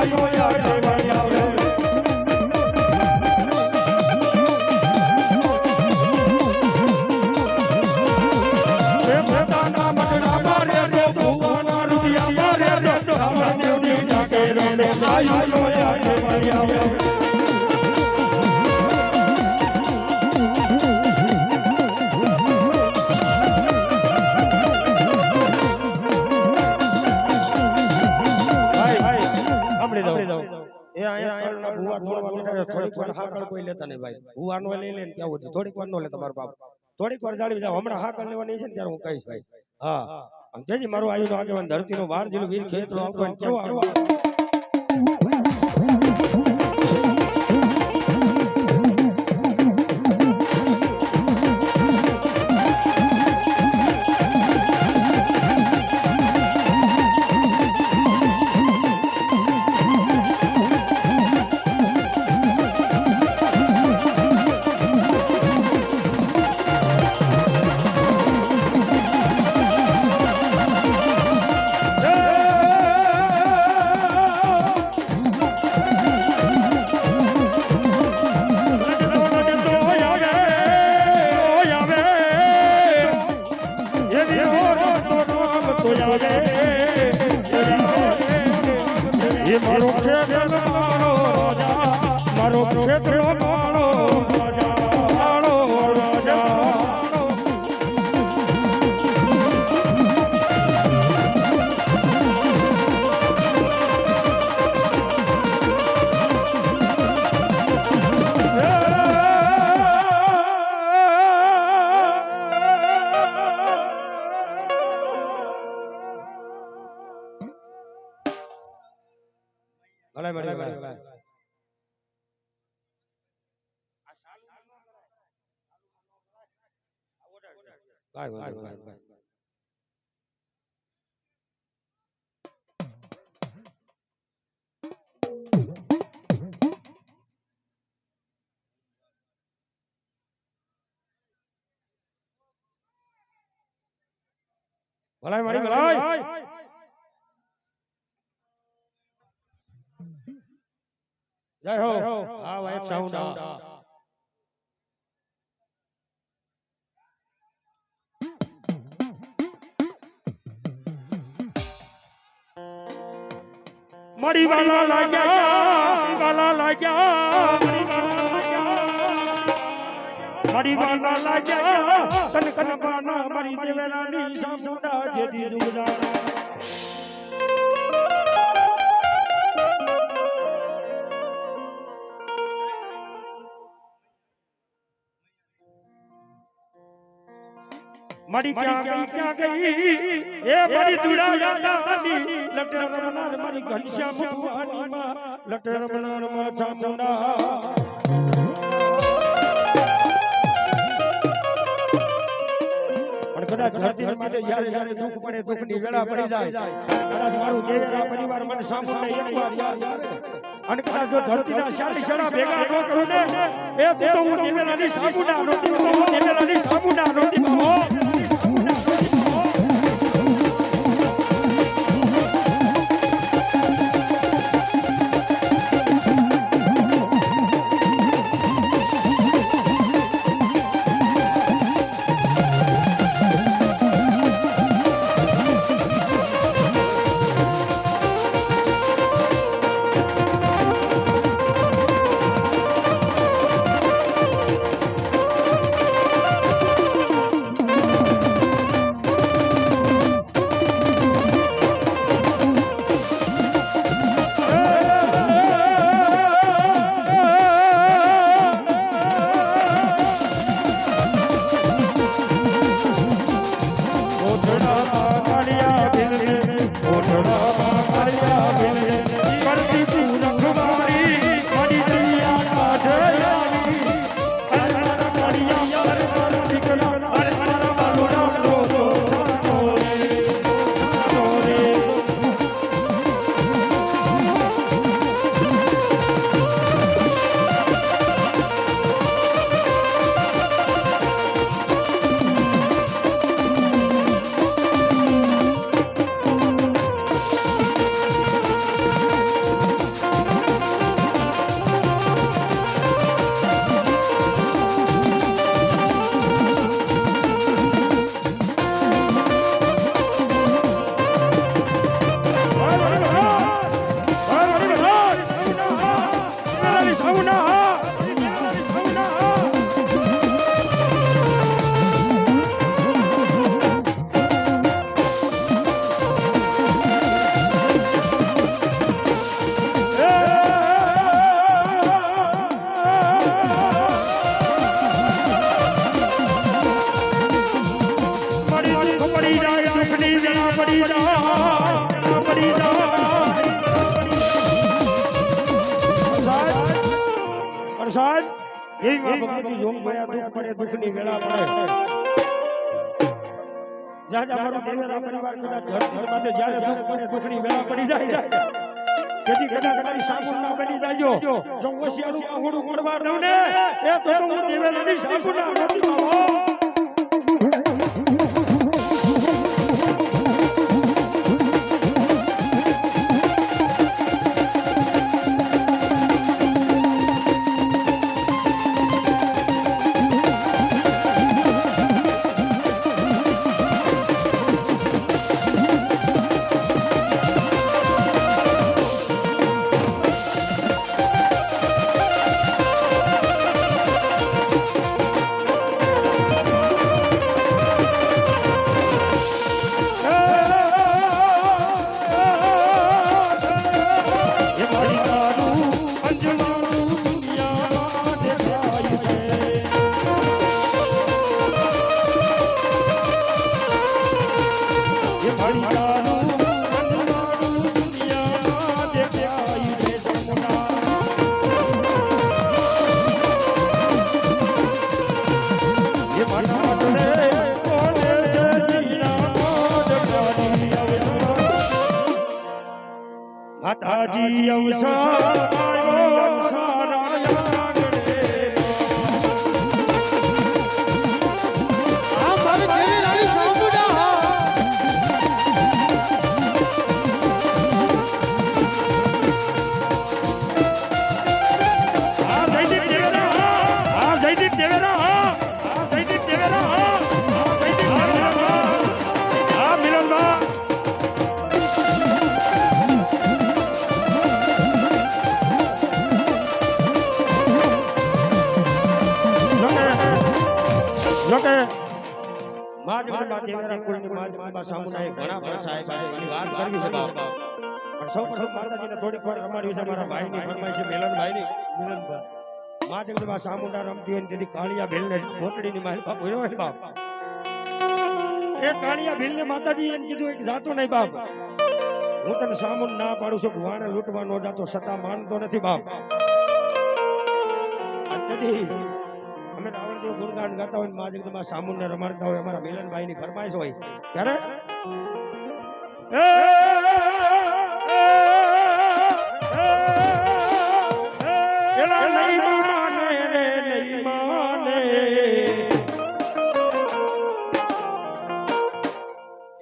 Hallelujah. હાકળ કોઈ લેતા નહીં ભાઈ. હું આનો લઈ લે ત્યાં સુધી થોડીક વાર નો લે તમારો બાપ. થોડીક વાર જાળવી જાવ હમણાં હાકળ લેવાની છે ને ત્યારે હું કહીશ ભાઈ. હા. જેજી મારું આયુનો આગેવાન ધરતીનો બાર જેનું વીર ખેતરો આવતો કેવો આવ્યો કાંઈ વાંધો નહીં, કાંઈ વાંધો નહીં. ભલાઈ મારી ભલાઈ જય હો આવ એક સાઉન્ડ આવ મરી વાલા લાગ્યા વાલા લાગ્યા. મરી વાલા લાગ્યા કન કન પાના મરી દેવરાની જે જેદી દુજાણા મરી ક્યાં ગઈ? ક્યાં ગઈ એ મરી દુડા જાતાની લટર રમનાર મરી ઘનશ્યામ ભવાની માં લટર રમનારમાં ચામુંડા કદાચ ધરતી માટે જ્યારે જ્યારે દુઃખ પડે, દુઃખની વેળા પડી જાય. કદાચ મારું દેવેરા પરિવાર મને સાંભળે એકવાર યાદ કરે. અને કદાચ જો ધરતીના શાળી શાળા ભેગા ન કરું ને, એ તો હું દેવેરાની સાબુના નોતી બાબો દેવેરાની સાબુના નોતી બાબો માં ભગવતી જોમ ભયા દુઃખ પડે, દુઃખની વેળા પડે. જ્યાં જ્યાં દેવેરા પરિવાર કદાચ ઘર ઘર માટે જ્યારે પડે જાય. કદી કદાચ મારી સાસુ ના બની જાજો. જો ઓશિયાળું આંગણું પડવા દઉં એ જગદંબા સામુના ઘણા વર્ષ સાહેબ એની વાત કરવી છે બાપા. પણ સૌ પ્રથમ માતાજીને થોડીક વાર રમાડવી છે મારા ભાઈની ફરમાઈ છે મિલનભાઈની. મિલનભાઈ માં જગદંબા સામુંડા રમતી હોય તેથી કાળિયા ભીલને મોટડીની માલ બાપ હોય ને બાપ. એ કાળિયા ભીલને માતાજી એમ કીધું એક જાતો નહીં બાપ. હું તને સામુન ના પાડું છું વાણે લૂંટવા નો જાતો સતા માનતો નથી બાપ. તેથી અમે રાવણદેવ ગુણગાન ગાતા હોય મા જગદંબા સામુનને રમાડતા હોય અમારા મિલનભાઈની ફરમાઈશ હોય. ત્યારે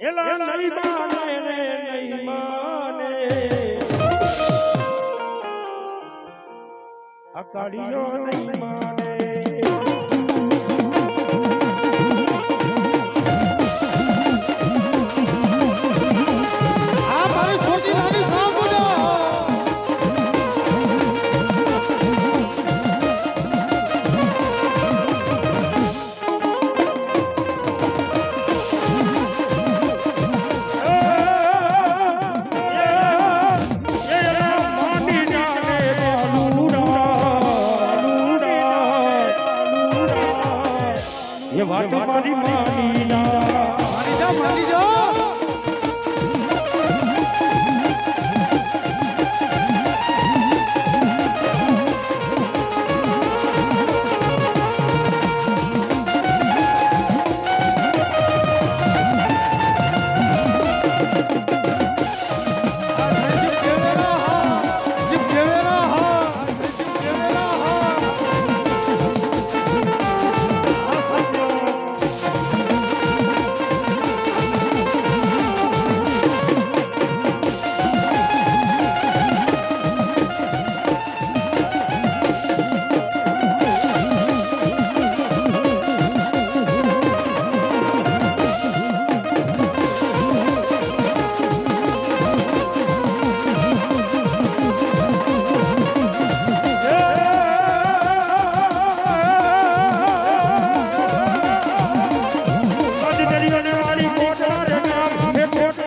એલા નહીં માને રે નહીં માને અકાળીઓ નહીં માને